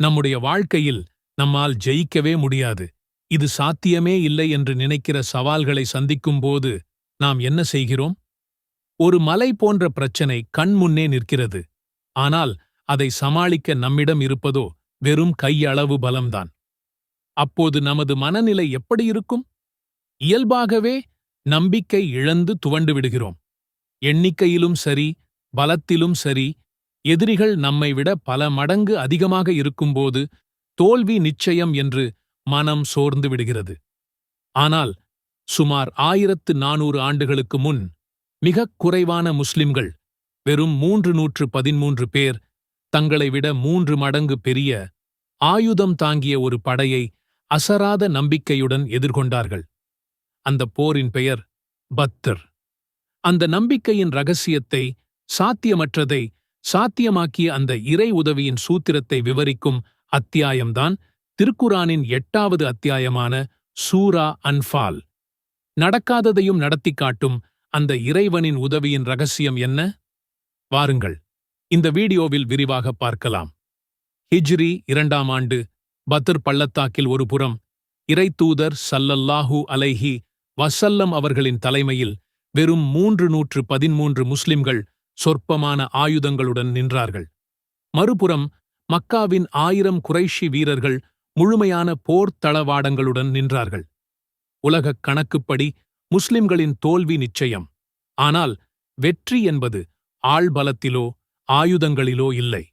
நம்முடைய வாழ்க்கையில் நம்மால் ஜெயிக்கவே முடியாது. இது சாத்தியமே இல்லை என்று நினைக்கிற சவால்களை சந்திக்கும்போது நாம் என்ன செய்கிறோம்? ஒரு மலை போன்ற பிரச்சனை கண் முன்னே நிற்கிறது. ஆனால் அதை சமாளிக்க நம்மிடம் இருப்பதோ வெறும் கையளவு பலம்தான். அப்போது நமது மனநிலை எப்படி இருக்கும்? இயல்பாகவே நம்பிக்கை இழந்து துவண்டு விடுகிறோம். எண்ணிக்கையிலும் சரி பலத்திலும் சரி எதிரிகள் நம்மை விட பல மடங்கு அதிகமாக இருக்கும்போது தோல்வி நிச்சயம் என்று மனம் சோர்ந்து விடுகிறது. ஆனால் சுமார் ஆயிரத்து நானூறு ஆண்டுகளுக்கு முன் மிகக் குறைவான முஸ்லிம்கள் வெறும் மூன்று நூற்று பதிமூன்று பேர் தங்களை விட மூன்று மடங்கு பெரிய ஆயுதம் தாங்கிய ஒரு படையை அசராத நம்பிக்கையுடன் எதிர்கொண்டார்கள். அந்த போரின் பெயர் பத்தர். அந்த நம்பிக்கையின் ரகசியத்தை சாத்தியமற்றதை சாத்தியமாக்கிய அந்த இறை உதவியின் சூத்திரத்தை விவரிக்கும் அத்தியாயம்தான் திருக்குரானின் எட்டாவது அத்தியாயமான சூரா அன்ஃபால். நடக்காததையும் நடத்திக் காட்டும் அந்த இறைவனின் உதவியின் ரகசியம் என்ன? வாருங்கள் இந்த வீடியோவில் விரிவாக பார்க்கலாம். ஹிஜ்ரி இரண்டாம் ஆண்டு பத்ர் பள்ளத்தாக்கில் ஒருபுறம் இறைத்தூதர் சல்லல்லாஹூ அலைஹி வசல்லம் அவர்களின் தலைமையில் வெறும் மூன்று நூற்று பதிமூன்று முஸ்லிம்கள் சொற்பமான ஆயுதங்களுடன் நின்றார்கள். மறுபுறம் மக்காவின் ஆயிரம் குறைஷி வீரர்கள் முழுமையான போர் தளவாடங்களுடன் நின்றார்கள். உலகக் கணக்குப்படி முஸ்லிம்களின் தோல்வி நிச்சயம். ஆனால் வெற்றி என்பது ஆள்பலத்திலோ ஆயுதங்களிலோ இல்லை.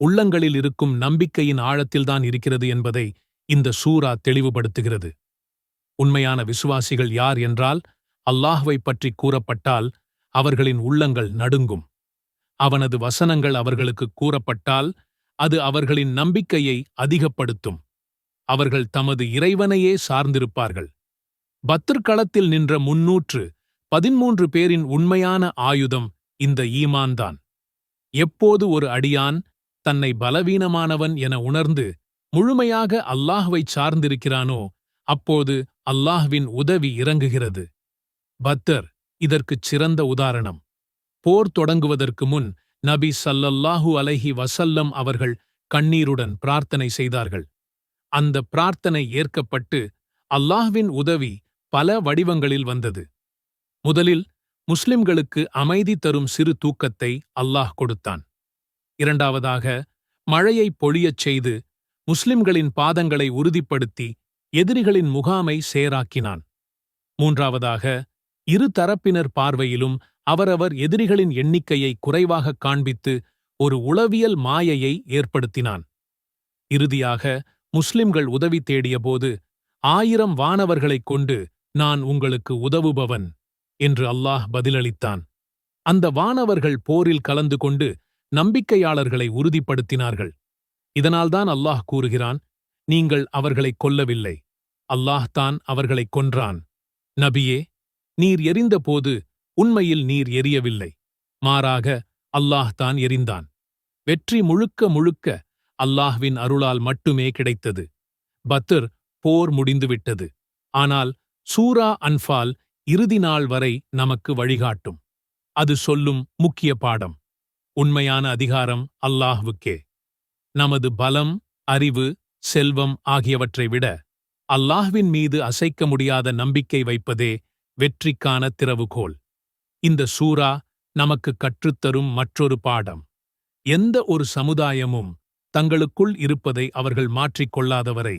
உள்ளங்களில் இருக்கும் நம்பிக்கையின் ஆழத்தில்தான் இருக்கிறது என்பதை இந்த சூரா தெளிவுபடுத்துகிறது. உண்மையான விசுவாசிகள் யார் என்றால் அல்லாஹ்வைப் பற்றி கூறப்பட்டால் அவர்களின் உள்ளங்கள் நடுங்கும். அவனது வசனங்கள் அவர்களுக்கு கூறப்பட்டால் அது அவர்களின் நம்பிக்கையை அதிகப்படுத்தும். அவர்கள் தமது இறைவனையே சார்ந்திருப்பார்கள். பத்திர்களத்தில் நின்ற முன்னூற்று பதிமூன்று பேரின் உண்மையான ஆயுதம் இந்த ஈமான்தான். எப்போது ஒரு அடியான் தன்னை பலவீனமானவன் என உணர்ந்து முழுமையாக அல்லாஹ்வைச் சார்ந்திருக்கிறானோ அப்போது அல்லாஹ்வின் உதவி இறங்குகிறது. பத்தர் இதற்குச் சிறந்த உதாரணம். போர் தொடங்குவதற்கு முன் நபி சல்லல்லாஹு அலைஹி வசல்லம் அவர்கள் கண்ணீருடன் பிரார்த்தனை செய்தார்கள். அந்த பிரார்த்தனை ஏற்கப்பட்டு அல்லாஹ்வின் உதவி பல வடிவங்களில் வந்தது. முதலில் முஸ்லிம்களுக்கு அமைதி தரும் சிறு தூக்கத்தை அல்லாஹ் கொடுத்தான். இரண்டாவதாக மழையை பொழியச் செய்து முஸ்லிம்களின் பாதங்களை உறுதிப்படுத்தி எதிரிகளின் முகாமை சேராக்கினான். மூன்றாவதாக இரு தரப்பினர் பார்வையிலும் அவரவர் எதிரிகளின் எண்ணிக்கையை குறைவாகக் காண்பித்து ஒரு உளவியல் மாயையை ஏற்படுத்தினான். இறுதியாக முஸ்லிம்கள் உதவி தேடியபோது ஆயிரம் வானவர்களைக் கொண்டு நான் உங்களுக்கு உதவுபவன் என்று அல்லாஹ் பதிலளித்தான். அந்த வானவர்கள் போரில் கலந்து கொண்டு நம்பிக்கையாளர்களை உறுதிப்படுத்தினார்கள். இதனால்தான் அல்லாஹ் கூறுகிறான் நீங்கள் அவர்களைக் கொல்லவில்லை. அல்லாஹ்தான் அவர்களைக் கொன்றான். நபியே நீர் எரிந்தபோது உண்மையில் நீர் எரியவில்லை. மாறாக அல்லாஹ்தான் எரிந்தான். வெற்றி முழுக்க முழுக்க அல்லாஹ்வின் அருளால் மட்டுமே கிடைத்தது. பத்ர் போர் முடிந்துவிட்டது. ஆனால் சூரா அன்ஃபால் இறுதி நாள் வரை நமக்கு வழிகாட்டும். அது சொல்லும் முக்கிய பாடம். உண்மையான அதிகாரம் அல்லாஹ்வுக்கே. நமது பலம் அறிவு செல்வம் ஆகியவற்றை விட அல்லாஹ்வின் மீது அசைக்க முடியாத நம்பிக்கை வைப்பதே வெற்றிக்கான திறவுகோல். இந்த சூரா நமக்கு கற்றுத்தரும் மற்றொரு பாடம். எந்த ஒரு சமுதாயமும் தங்களுக்குள் இருப்பதை அவர்கள் மாற்றிக்கொள்ளாதவரை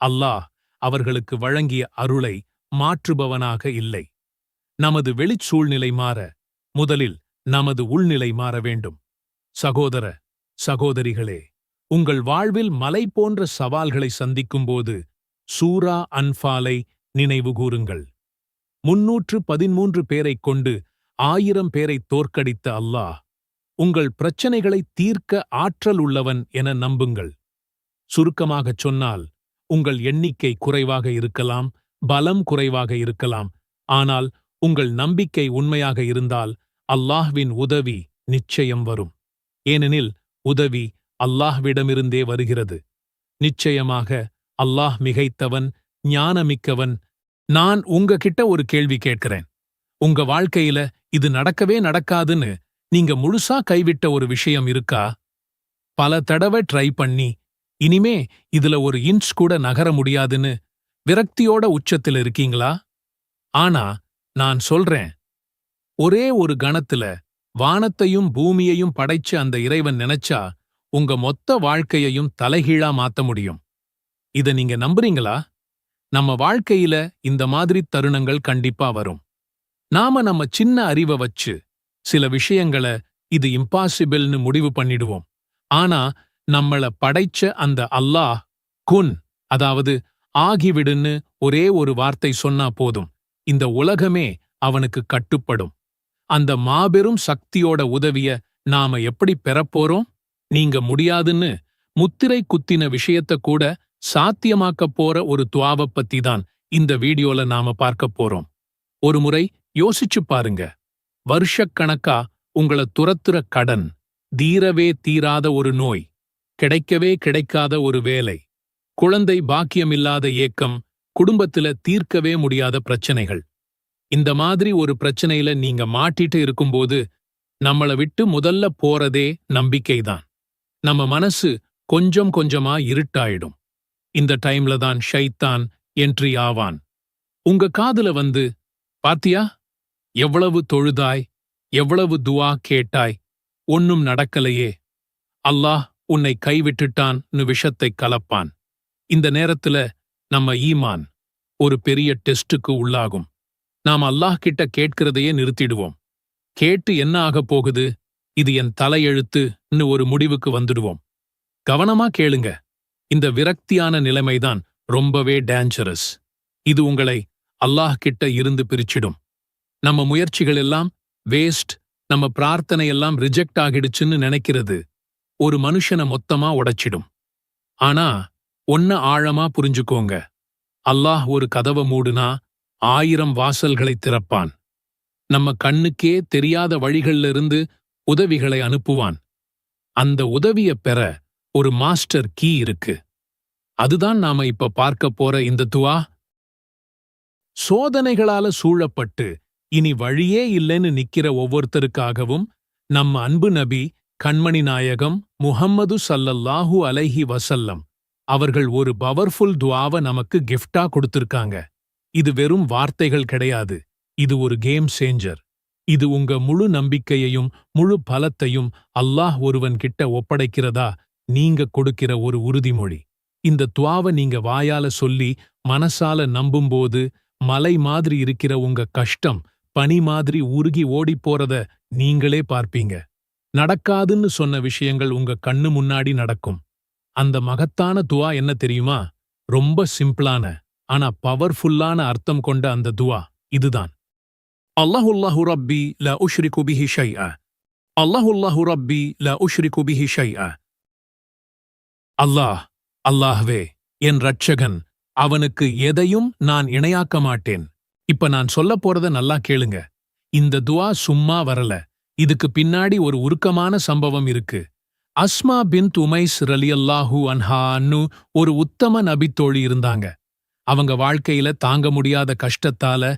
அல்லாஹ் அவர்களுக்கு வழங்கிய அருளை மாற்றுபவனாக இல்லை. நமது வெளிச்சூழ்நிலை மாற முதலில் நமது உள்நிலை மாற வேண்டும். சகோதர சகோதரிகளே உங்கள் வாழ்வில் மலை போன்ற சவால்களை சந்திக்கும்போது சூரா அன்ஃபாலை நினைவுகூருங்கள் முன்னூற்று பதிமூன்று பேரைக் கொண்டு ஆயிரம் பேரைத் தோற்கடித்த அல்லாஹ். உங்கள் பிரச்சனைகளை தீர்க்க ஆற்றல் உள்ளவன் என நம்புங்கள். சுருக்கமாகச் சொன்னால் உங்கள் எண்ணிக்கை குறைவாக இருக்கலாம் பலம் குறைவாக இருக்கலாம். ஆனால் உங்கள் நம்பிக்கை உண்மையாக இருந்தால் அல்லாஹ்வின் உதவி நிச்சயம் வரும். ஏனெனில் உதவி அல்லாஹ்விடமிருந்தே வருகிறது. நிச்சயமாக அல்லாஹ் மிகைத்தவன் ஞானமிக்கவன் நான் உங்ககிட்ட ஒரு கேள்வி கேட்கிறேன். உங்க வாழ்க்கையில இது நடக்கவே நடக்காதுன்னு நீங்க முழுசா கைவிட்ட ஒரு விஷயம் இருக்கா? பல தடவை ட்ரை பண்ணி இனிமே இதுல ஒரு இன்ச் கூட நகர முடியாதுன்னு விரக்தியோட உச்சத்தில் இருக்கீங்களா? ஆனா நான் சொல்றேன். ஒரே ஒரு கணத்துல வானத்தையும் பூமியையும் படைச்ச அந்த இறைவன் நினைச்சா உங்க மொத்த வாழ்க்கையையும் தலைகீழா மாத்த முடியும். இத நீங்க நம்புறீங்களா? நம்ம வாழ்க்கையில இந்த மாதிரி தருணங்கள் கண்டிப்பா வரும். நாம நம்ம சின்ன அறிவை வச்சு சில விஷயங்களை இது இம்பாசிபிள்னு முடிவு பண்ணிடுவோம். ஆனா நம்மள படைச்ச அந்த அல்லாஹ் குன் அதாவது ஆகிவிடுன்னு ஒரே ஒரு வார்த்தை சொன்னா போதும். இந்த உலகமே அவனுக்கு கட்டுப்படும். அந்த மாபெரும் சக்தியோட உதவிய நாம எப்படி பெறப்போறோம்? நீங்க முடியாதுன்னு முத்திரை குத்தின விஷயத்த கூட சாத்தியமாக்கப் போற ஒரு துவாவப் பத்தி தான் இந்த வீடியோல நாம பார்க்க போறோம். ஒரு முறை யோசிச்சு பாருங்க. வருஷக்கணக்கா உங்கள துரத்துற கடன் தீரவே தீராத ஒரு நோய் கிடைக்கவே கிடைக்காத ஒரு வேலை குழந்தை பாக்கியமில்லாத ஏக்கம் குடும்பத்துல தீர்க்கவே முடியாத பிரச்சனைகள். இந்த மாதிரி ஒரு பிரச்சனையில நீங்க மாட்டிட்டு இருக்கும்போது நம்மள விட்டு முதல்ல போறதே நம்பிக்கைதான். நம்ம மனசு கொஞ்சம் கொஞ்சமா இருட்டாயிடும். இந்த டைம்ல தான் ஷைத்தான் என்ட்ரி ஆவான். உங்க காதுல வந்து பாத்தியா எவ்வளவு தொழுதாய் எவ்வளவு துவா கேட்டாய் ஒன்னும் நடக்கலையே. அல்லாஹ் உன்னை கைவிட்டுட்டான்னு விஷத்தை கலப்பான். இந்த நேரத்துல நம்ம ஈமான் ஒரு பெரிய டெஸ்டுக்கு உள்ளாகும். நாம் அல்லாஹ் கிட்ட கேட்கிறதையே நிறுத்திடுவோம். கேட்டு என்ன ஆகப் போகுது? இது என் தலையெழுத்துன்னு ஒரு முடிவுக்கு வந்துடுவோம். கவனமா கேளுங்க. இந்த விரக்தியான நிலைமைதான் ரொம்பவே டேஞ்சரஸ் இது உங்களை அல்லாஹ் கிட்ட இருந்து பிரிச்சிடும். நம்ம முயற்சிகள் எல்லாம் வேஸ்ட் நம்ம பிரார்த்தனை எல்லாம் ரிஜெக்ட் ஆகிடுச்சுன்னு நினைக்கிறது ஒரு மனுஷனை மொத்தமா உடைச்சிடும். ஆனா ஒன்ன ஆழமா புரிஞ்சுக்கோங்க. அல்லாஹ் ஒரு கதவை மூடுனா ஆயிரம் வாசல்களை திறப்பான். நம்ம கண்ணுக்கே தெரியாத வழிகள்ல இருந்து உதவிகளை அனுப்புவான். அந்த உதவிய பெற ஒரு மாஸ்டர் கீ இருக்கு. அதுதான் நாம இப்ப பார்க்க போற இந்த துவா. சோதனைகளால சூழப்பட்டு இனி வழியே இல்லைன்னு நிக்கிற ஒவ்வொருத்தருக்காகவும் நம்ம அன்பு நபி கண்மணி நாயகம் முஹம்மது சல்லல்லாஹு அலைஹி வசல்லம் அவர்கள் ஒரு பவர்ஃபுல் துவாவ நமக்கு கிஃப்டா கொடுத்திருக்காங்க. இது வெறும் வார்த்தைகள் கிடையாது. இது ஒரு கேம் சேஞ்சர். இது உங்க முழு நம்பிக்கையையும் முழு பலத்தையும் அல்லாஹ் ஒருவன் கிட்ட ஒப்படைக்கிறதா? நீங்க கொடுக்கிற ஒரு உறுதிமொழி. இந்த துவாவ நீங்க வாயால சொல்லி மனசால நம்பும்போது மலை மாதிரி இருக்கிற உங்க கஷ்டம் பனி மாதிரி உருகி ஓடிப் போறத நீங்களே பார்ப்பீங்க. நடக்காதுன்னு சொன்ன விஷயங்கள் உங்க கண்ணு முன்னாடி நடக்கும். அந்த மகத்தான துவா என்ன தெரியுமா? ரொம்ப சிம்பிளான ஆனா பவர்ஃபுல்லான அர்த்தம் கொண்ட அந்த துவா இதுதான். அல்லாஹுல்லாஹு ரப்பி ல உஷ்ரிகு பிஹி ஷை அல்லாஹுல்லாஹு ரப்பி ல உஷ்ரிகு பிஹி அ அல்லாஹ் அல்லாஹ்வே என் ரட்சகன் அவனுக்கு எதையும் நான் இணையாக்க மாட்டேன். இப்ப நான் சொல்ல போறத நல்லா கேளுங்க. இந்த துவா சும்மா வரல. இதுக்கு பின்னாடி ஒரு உருக்கமான சம்பவம் இருக்கு. அஸ்மா பின் துமைஸ் ரலியல்லாஹூ அன்ஹான்னு ஒரு உத்தம நபித்தோழி இருந்தாங்க. அவங்க வாழ்க்கையில தாங்க முடியாத கஷ்டத்தால